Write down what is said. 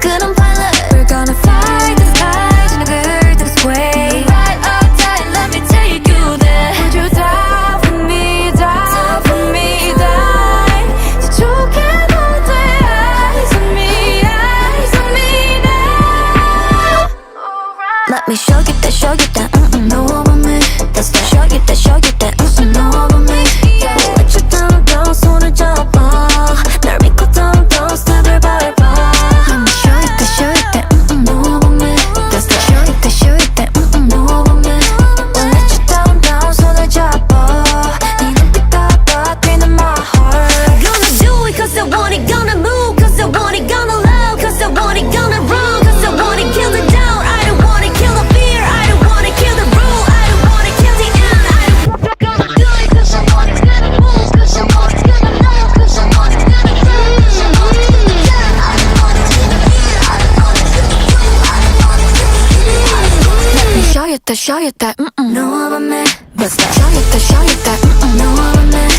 We're gonna let me take you there. Would you die for me, die, for me, die. Eyes on me, eyes on me now. Let me show you that, show you that, mm-mm No woman, that's that. Show you that, show you that. to show you that, mm-mm. No, I'm a man. Basta, show you that, show you that, mm-mm. No, I'm a man.